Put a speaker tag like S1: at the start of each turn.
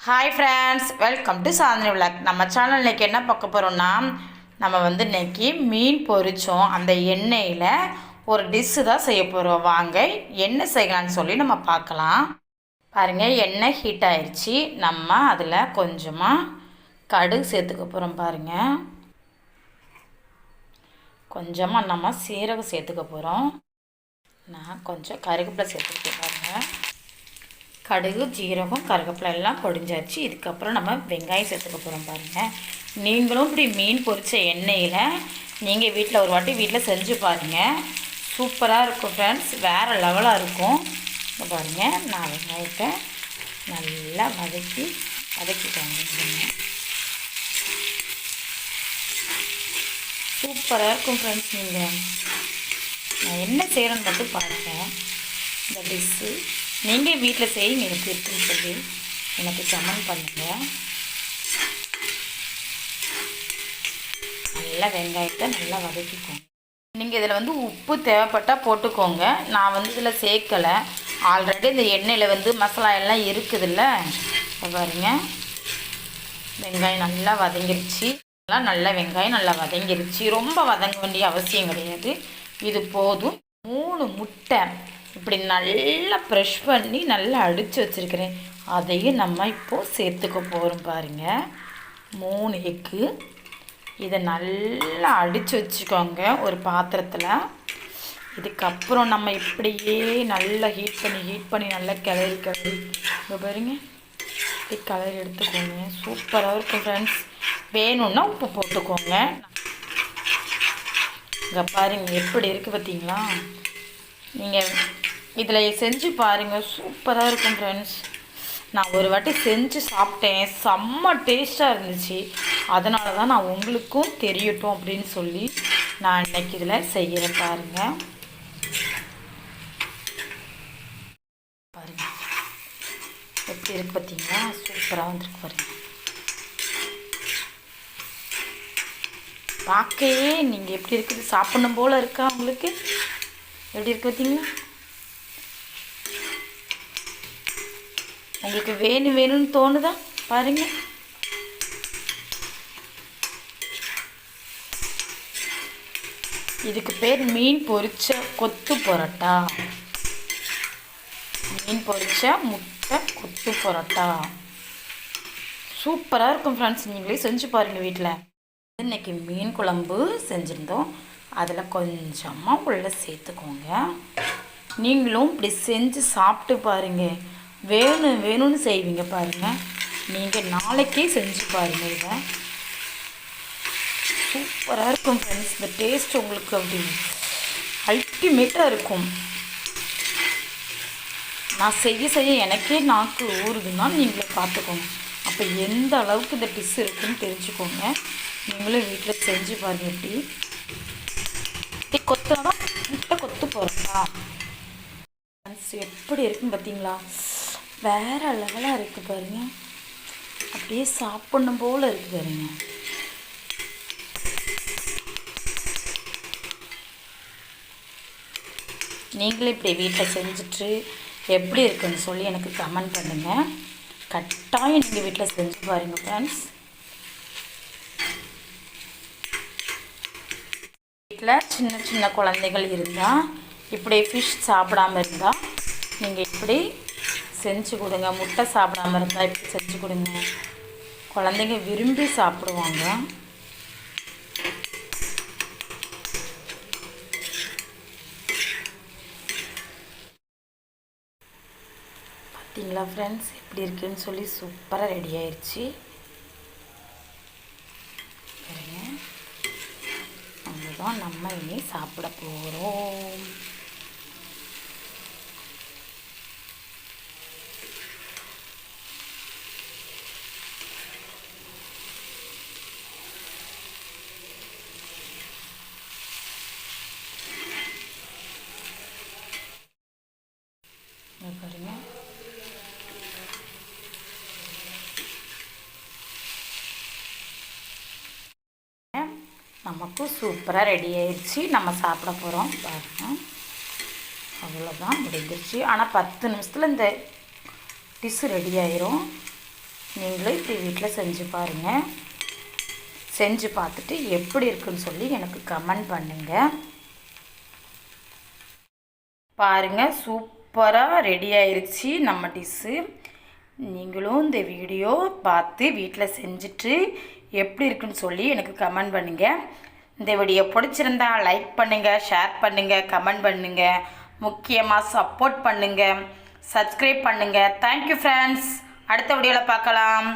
S1: Hi friends welcome to Chandini vlog நம்ம channel இன்னைக்கு என்ன பார்க்க போகிறோம்னா நம்ம வந்து இன்றைக்கி மீன் பொரித்தோம் அந்த எண்ணெயில் ஒரு டிஷ்ஷு தான் செய்ய போகிறோம் வாங்க என்ன செய்யலாம்னு சொல்லி நம்ம பார்க்கலாம். பாருங்கள் எண்ணெய் ஹீட் ஆயிடுச்சு நம்ம அதில் கொஞ்சமாக கடுகு சேர்த்துக்க போகிறோம் பாருங்கள் கொஞ்சமாக நம்ம சீரகம் சேர்த்துக்க போகிறோம் நான் கொஞ்சம் கருகப்பில் சேர்த்துக்கிட்டு பாருங்கள் கடுகு ஜீரகம் கருவேப்பிலை எல்லாம் பொடிஞ்சாச்சு. இதுக்கப்புறம் நம்ம வெங்காயம் சேர்த்துக்க போகிறோம் பாருங்கள் நீங்களும் இப்படி மீன் பொரிச்ச எண்ணெயில் நீங்கள் வீட்டில் ஒரு வாட்டி வீட்டில் செஞ்சு பாருங்கள் சூப்பராக இருக்கும் ஃப்ரெண்ட்ஸ் வேறு லெவலாக இருக்கும். இப்போ பாருங்கள் நான் வெங்காயத்தை நல்லா வதக்கி வதக்கிட்டாங்க சூப்பராக இருக்கும் ஃப்ரெண்ட்ஸ் நீங்கள் நான் என்ன செய்கிறேன்னு மட்டும் பாருங்கள் இந்த டிஷ்ஷு நீங்கள் வீட்டில் செய்யுங்க எனக்கு இருக்குன்னு சொல்லி எனக்கு கமெண்ட் பண்ணுங்கள் நல்லா வெங்காயத்தை நல்லா வதக்கிக்கோங்க. நீங்கள் இதில் வந்து உப்பு தேவைப்பட்டால் போட்டுக்கோங்க. நான் வந்து இதில் சேர்க்கலை. ஆல்ரெடி இந்த எண்ணெயில் வந்து மசாலா எல்லாம் இருக்குதுல்ல? பாருங்க. வெங்காயம் நல்லா வதங்கிருச்சு. எல்லாம் நல்லா வெங்காயம் நல்லா வதங்கிருச்சு. ரொம்ப வதங்க வேண்டிய அவசியம் கிடையாது. இது போதும். மூணு முட்டை. இப்படி நல்லா ப்ரெஷ் பண்ணி நல்லா அடித்து வச்சுருக்கிறேன். அதையும் நம்ம இப்போது சேர்த்துக்க போகிறோம் பாருங்கள் மூணு எக்கு இதை நல்லா அடித்து வச்சுக்கோங்க ஒரு பாத்திரத்தில். இதுக்கப்புறம் நம்ம இப்படியே நல்லா ஹீட் பண்ணி ஹீட் பண்ணி நல்லா கிளறி கிளறி. இப்போ பாருங்க. இப்படி கிளறி எடுத்துக்கோங்க. சூப்பராக இருக்கும் ஃப்ரெண்ட்ஸ் வேணும்னா உப்பு போட்டுக்கோங்க. இங்கே பாருங்க எப்படி இருக்குது பார்த்தீங்களா நீங்கள் இதில் செஞ்சு பாருங்கள் சூப்பராக இருக்கும் ஃப்ரெண்ட்ஸ் நான் ஒரு வாட்டி செஞ்சு சாப்பிட்டேன். செம்ம டேஸ்ட்டாக இருந்துச்சு. அதனால தான் நான் உங்களுக்கும் தெரியட்டும் அப்படின்னு சொல்லி நான் இன்னைக்கு இதில் செய்கிறேன் பாருங்கள் பாருங்கள் எப்படி இருக்கு பார்த்தீங்களா? சூப்பராக வந்துருக்கு பாருங்கள் பார்க்கவே நீங்கள் எப்படி இருக்குது? சாப்பிடணும் போல் இருக்கா உங்களுக்கு? எப்படி இருக்கு பார்த்தீங்களா? உங்களுக்கு வேணும் வேணும்னு தோணுதா? பாருங்க. இதுக்கு பேர் மீன் பொரிச்ச கொத்து பரோட்டா. மீன் பொரிச்ச முட்டை கொத்து பரோட்டா. சூப்பராக இருக்கும் ஃப்ரெண்ட்ஸ் நீங்களே செஞ்சு பாருங்கள் வீட்டில் இன்னைக்கு மீன் குழம்பு செஞ்சுருந்தோம். அதில் கொஞ்சமாக உள்ளே சேர்த்துக்கோங்க. நீங்களும் இப்படி செஞ்சு சாப்பிட்டு பாருங்கள் வேணும் வேணும்னு செய்வீங்க பாருங்கள் நீங்கள் நாளைக்கே செஞ்சு பாருங்கள் இதை. சூப்பராக இருக்கும் ஃப்ரெண்ட்ஸ் இந்த டேஸ்ட் உங்களுக்கு அப்படி அல்டிமேட்டாக இருக்கும். நான் செய்ய செய்ய எனக்கே நாக்கு ஊறுதுன்னா நீங்களே பார்த்துக்கோங்க அப்போ எந்த அளவுக்கு இந்த டிஷ் இருக்குன்னு தெரிஞ்சுக்கோங்க. நீங்களும் வீட்டில் செஞ்சு பாருங்கள் எப்படி. இப்படி கொத்துனா முட்டை கொத்து போகிறா எப்படி இருக்குன்னு பார்த்தீங்களா வேற லெவலாக இருக்குது பாருங்க. அப்படியே சாப்பிடணும் போல் இருக்குது பாருங்க. நீங்களும் இப்படி வீட்டில் செஞ்சுட்டு எப்படி இருக்குன்னு சொல்லி எனக்கு கமெண்ட் பண்ணுங்கள் கட்டாயம் நீங்கள் வீட்டில் செஞ்சு பாருங்கள் ஃப்ரெண்ட்ஸ் வீட்டில் சின்ன சின்ன குழந்தைகள் இருந்தால் இப்படி ஃபிஷ் சாப்பிடாம இருந்தால் நீங்கள் இப்படி செஞ்சு கொடுங்க. முட்டை சாப்பிடாம இருந்தால் இப்படி செஞ்சு கொடுங்க? குழந்தைங்க விரும்பி சாப்பிடுவாங்க. பார்த்தீங்களா ஃப்ரெண்ட்ஸ் எப்படி இருக்குன்னு சொல்லி சூப்பராக ரெடி ஆயிடுச்சு பாருங்க. அவ்வளோதான் நம்ம இனி சாப்பிட போகிறோம் இங்க பாருங்க நமக்கு சூப்பராக ரெடி ஆயிடுச்சு. நம்ம சாப்பிட போகிறோம் பாருங்கள் அவ்வளோதான் முடிஞ்சிருச்சு. ஆனால் பத்து நிமிஷத்தில் இந்த டிஷ்ஷு ரெடி ஆயிரும். நீங்களும் இப்படி வீட்டில் செஞ்சு பாருங்கள் செஞ்சு பார்த்துட்டு எப்படி இருக்குன்னு சொல்லி எனக்கு கமெண்ட் பண்ணுங்கள் பாருங்கள் சூப்பராக ரெடி ஆயிடுச்சு நம்ம டிஷ்ஷு நீங்களும் இந்த வீடியோ பார்த்து வீட்டில் செஞ்சுட்டு எப்படி இருக்குன்னு சொல்லி எனக்கு கமெண்ட் பண்ணுங்கள் இந்த வீடியோ பிடிச்சிருந்தா லைக் பண்ணுங்கள் ஷேர் பண்ணுங்கள் கமெண்ட் பண்ணுங்கள் முக்கியமாக சப்போர்ட் பண்ணுங்கள் சப்ஸ்கிரைப் பண்ணுங்கள் தேங்க்யூ ஃப்ரெண்ட்ஸ் அடுத்த வீடியோவில் பார்க்கலாம்.